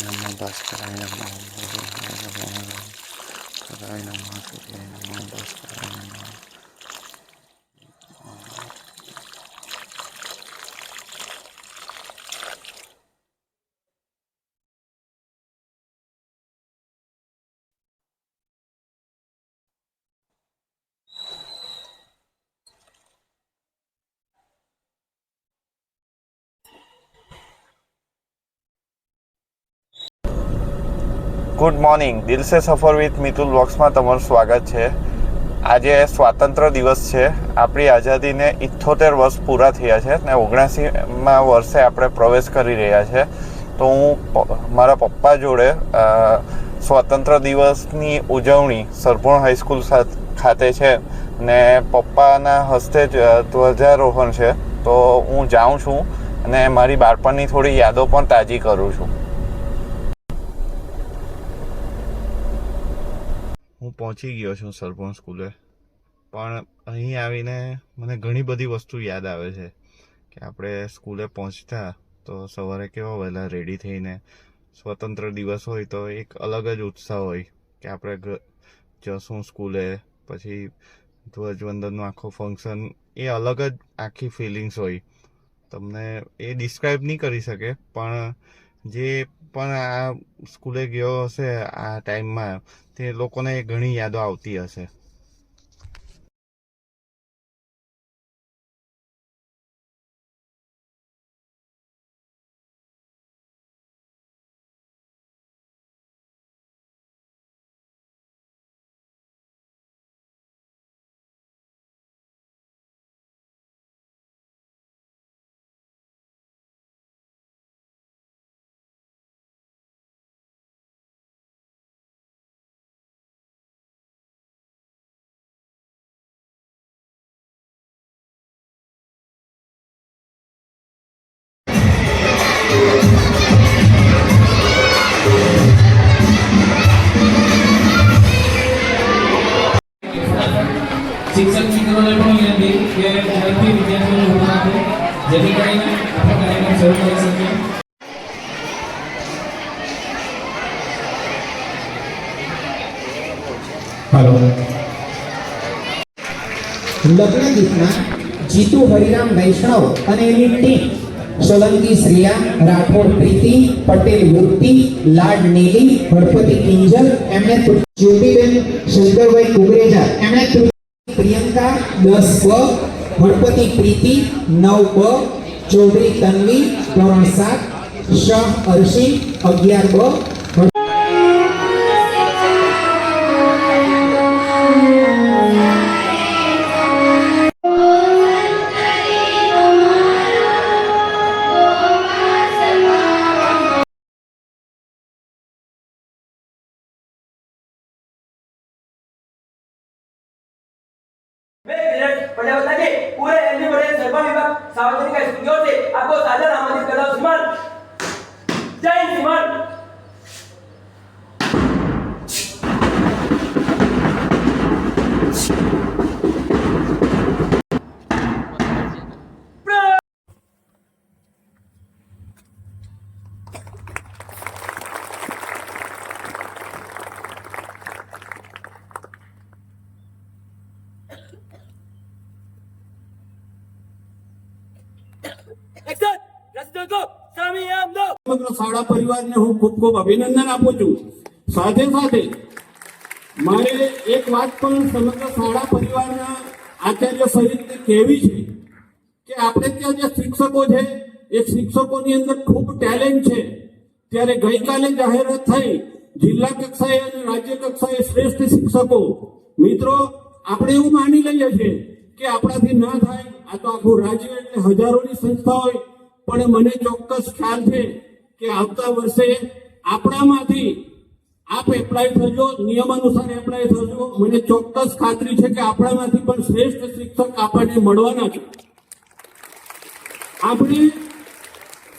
નમઃ ભાસ્કરાય નમઃ કરાય નમઃ સૂર્યાય નમઃ ભાસ્કરાય નમઃ ગુડ મોર્નિંગ. દિલસે સફર વિથ મિતુલ વોક્સમાં તમારું સ્વાગત છે. આજે સ્વાતંત્ર્ય દિવસ છે. આપણી આઝાદીને ઇઠ્ઠોતેર વર્ષ પૂરા થયા છે ને ઓગણાસીમાં વર્ષે આપણે પ્રવેશ કરી રહ્યા છે. તો હું મારા પપ્પા જોડે સ્વાતંત્ર્ય દિવસની ઉજવણી સરભોણ હાઈસ્કૂલ ખાતે છે ને પપ્પાના હસ્તે જ ધ્વજારોહણ છે. તો હું જાઉં છું અને મારી બાળપણની થોડી યાદો પણ તાજી કરું છું હું પહોંચી ગયો છું સરપંચ સ્કૂલે. પણ અહીં આવીને મને ઘણી બધી વસ્તુ યાદ આવે છે કે આપણે સ્કૂલે પહોંચતા તો સવારે કેવા વહેલા રેડી થઈને, સ્વતંત્ર દિવસ હોય તો એક અલગ જ ઉત્સાહ હોય કે આપણે જશું સ્કૂલે, પછી ધ્વજવંદનનું આખું ફંક્શન એ અલગ જ આખી ફિલિંગ્સ હોય. તમને એ ડિસ્ક્રાઇબ નહીં કરી શકે, પણ જે પણ આ સ્કૂલે ગયો હશે આ ટાઈમમાં તે લોકોને ઘણી યાદો આવતી હશે. શિક્ષક મિત્રોને પણ વિનંતી કે ઝડપથી વિદ્યાર્થીઓને ઊભા રાખો. જેથી કરીને આપણે કાર્યક્રમ શરૂ કરી શકીએ. હલો. લગ્ન ગીતના જીતુ હરિરામ વૈષ્ણવ અને એની ટીમ. સોલંકી શ્રેયા રાઠોડ પ્રીતિ પટેલ મૂર્તિ લાડ નીલી હળપતિ કિંજલ એમણે જ્યોતિબેન શંકરભાઈ કુગરેજા એમણે પ્રિયંકા, દસ બ ગણપતિ પ્રીતિ, નવ બ ચૌધરી તન્વી, ધોરણ સાત શાહ અર્શી, અગિયાર બ धीरज प्रजापति के पूरे एलबी बड़े सर्वा विभाग सार्वजनिक स्कूल की ओर से आपको सादर आमंत्रित करता हूं श्रीमान जय हिंद श्रीमान શાળા પરિવારને હું ખૂબ ખૂબ અભિનંદન આપું છું. સાથે સાથે મારે એક વાત પણ સમગ્ર શાળા પરિવારના આચાર્ય સહિત કહેવી છે કે આપણે ત્યાં જે શિક્ષકો છે, એ શિક્ષકોની અંદર ખૂબ ટેલેન્ટ છે. ત્યારે ગઈકાલે જાહેરાત થઈ જિલ્લા કક્ષાએ અને રાજ્ય કક્ષાએ શ્રેષ્ઠ શિક્ષકો. મિત્રો, આપણે એવું માની લઈએ છીએ કે આપણાથી ના થાય, આ તો આખું રાજ્ય એટલે હજારોની સંસ્થા હોય, પણ મને ચોક્કસ ખ્યાલ છે કે આવતા વર્ષે આપણામાંથી આપ એપ્લાય થજો, નિયમ અનુસાર એપ્લાય થજો. મને ચોક્કસ ખાતરી છે કે આપણામાંથી પણ શ્રેષ્ઠ શિક્ષક આપણને મળવાના છે. આપણે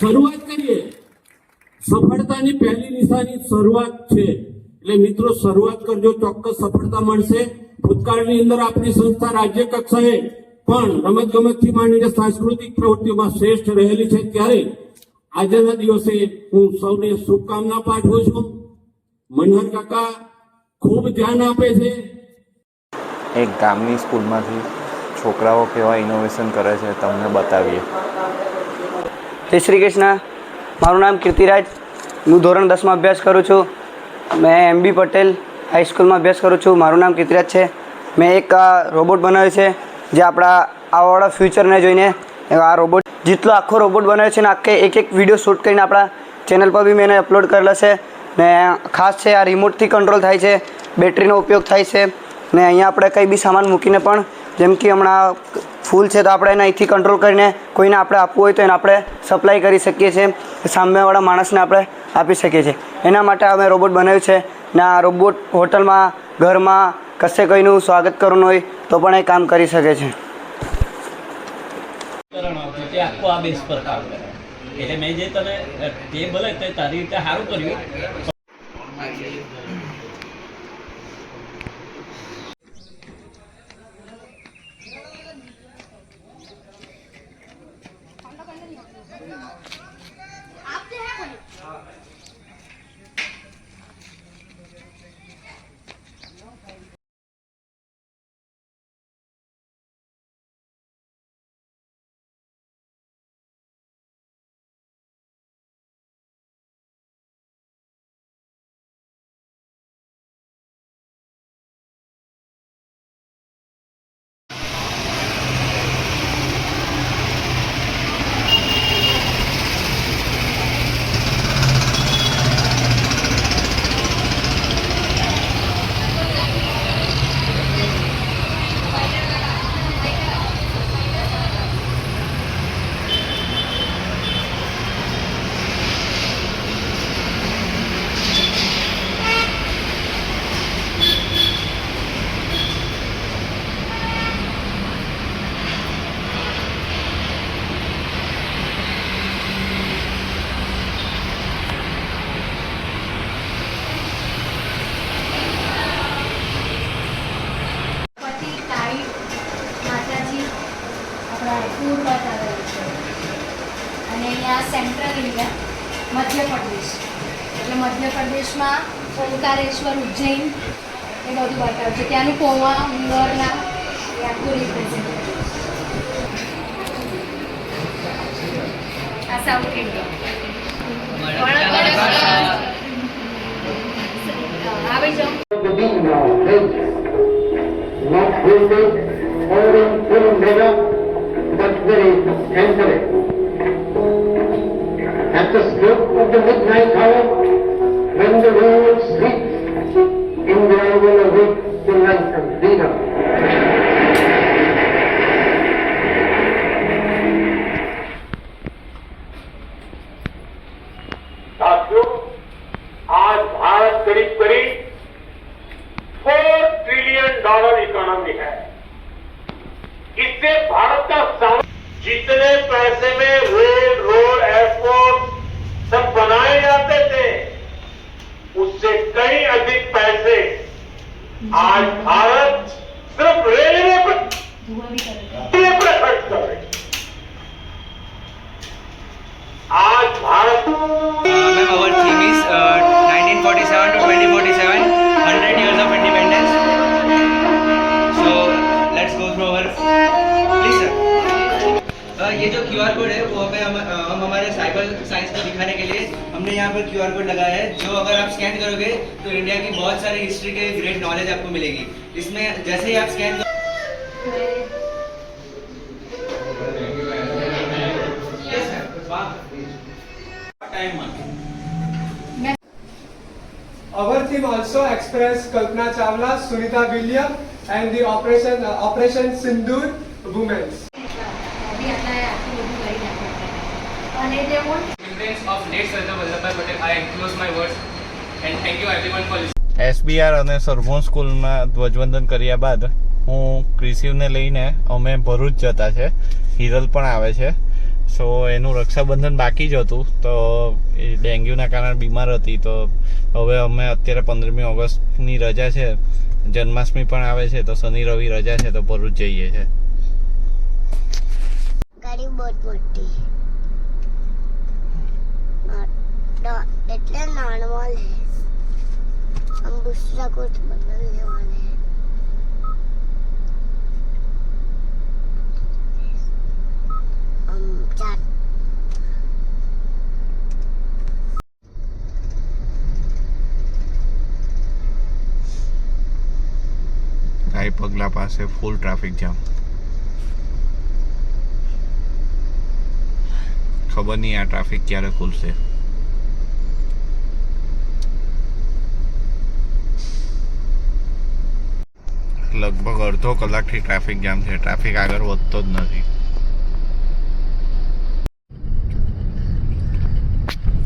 શરૂઆત કરીએ. સફળતાની પહેલી નિશાની શરૂઆત છે. એટલે મિત્રો, શરૂઆત કરજો, ચોક્કસ સફળતા મળશે. ભૂતકાળની અંદર આપણી સંસ્થા રાજ્ય કક્ષાએ પણ રમત ગમતથી માંડીને સાંસ્કૃતિક પ્રવૃત્તિઓમાં શ્રેષ્ઠ રહેલી છે. ત્યારે આજના દિવસે હું સૌને શુભકામના પાઠવું છું. મનહર કાકા ખૂબ ધ્યાન આપે છે. એક ગામની સ્કૂલમાંથી છોકરાઓ કેવા ઇનોવેશન કરે છે તમને બતાવીએ. જય શ્રી કૃષ્ણ. મારું નામ કીર્તિરાજ. હું ધોરણ દસમાં અભ્યાસ કરું છું. મેં એમ બી પટેલ હાઈસ્કૂલમાં અભ્યાસ કરું છું. મારું નામ કીર્તિરાજ છે. મેં એક રોબોટ બનાવ્યો છે જે આપણા આવાવાળા ફ્યુચરને જોઈને આ રોબોટ જેટલો આખો રોબોટ બનાવ્યો છે ને આખે એક એક વીડિયો શૂટ કરીને આપણા ચેનલ પર બી મેં અપલોડ કરેલા છે. ને ખાસ છે, આ રિમોટથી કંટ્રોલ થાય છે બેટરીનો ઉપયોગ થાય છે. ને અહીંયા આપણે કંઈ બી સામાન મૂકીને પણ, જેમ કે હમણાં ફૂલ છે તો આપણે એને અહીંથી કંટ્રોલ કરીને કોઈને આપણે આપવું હોય તો એને આપણે સપ્લાય કરી શકીએ છીએ. સામેવાળા માણસને આપણે આપી શકીએ છીએ. એના માટે અમે રોબોટ બનાવ્યું છે. ને આ રોબોટ હોટલમાં ઘરમાં કશે કોઈનું સ્વાગત કરવાનું હોય તો પણ એ કામ કરી શકે છે. ઉપકરણ આખો આ બેસ પર કામ કરે. એટલે મેં જે તને તે ભલે તે તારી રીતે સારું કર્યું પતિ કાળી માતાજી આપણા પૂર્વ આવેલું છે અને અહીંયા સેન્ટ્રલ ઇન્ડિયા મધ્યપ્રદેશ. એટલે મધ્યપ્રદેશમાં ઓમકારેશ્વર, ઉજ્જૈન એ બધું બતાવ્યું છે. ત્યાંનું પૌવા, ઉંદરના આખું રિપ્રેઝેન્ટ આ સાઉથ ઇન્ડિયા. આવી જાઓ to life and freedom. साथियों आज भारत करीब करीब फोर ट्रिलियन डॉलर इकोनॉमी है इससे भारत का साम- जितने पैसे में रेल रोड एयरपोर्ट सब बनाए जाते थे उससे कई अधिक पैसे आज भारत सिर्फ रेलवे पर रेलवे पर खर्च कर रही है आज Bharat Ma'am, our theme is uh, 1947 to 2047, ये जो क्यू आर कोड है वो हमें हम, हम हमारे साइबर साइंस को दिखाने के लिए हमने यहाँ पर क्यू आर कोड लगाया है जो अगर आप स्कैन करोगे तो इंडिया की बहुत सारी हिस्ट्री के ग्रेट नॉलेज आपको मिलेगी इसमें जैसे ही आप scan Our team also expressed Kalpana Chawla, Sunita William, and the Operation uh, Operation Sindoor Women's. અને તે એસબીઆર અને સરભોન સ્કૂલમાં ધ્વજવંદન કર્યા બાદ હું ક્રિસિવને લઈને અમે ભરૂચ જતા છે. હિરલ પણ આવે છે. સો એનું રક્ષાબંધન બાકી જ હતું. તો એ ડેન્ગ્યુના કારણે બીમાર હતી. તો હવે અમે અત્યારે પંદરમી ઓગસ્ટની રજા છે. જન્માષ્ટમી પણ આવે છે. તો શનિ રવિ રજા છે. તો ભરૂચ જઈએ છે. ગાડી બહુ મોટી ના- ના- એટલે નાણવા લે. દૂસરા કોટ બદલ લેવાને આમ ચાર રાય પગલા પાસે ફૂલ ટ્રાફિક જામ ખબર નહીં આ ટ્રાફિક ક્યારે ખુલશે. લગભગ અડધો કલાકથી ટ્રાફિક જામ છે. ટ્રાફિક આગળ વધતો જ નથી.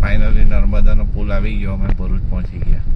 ફાઇનલી નર્મદાનો પુલ આવી ગયો. અમે ભરૂચ પહોંચી ગયા.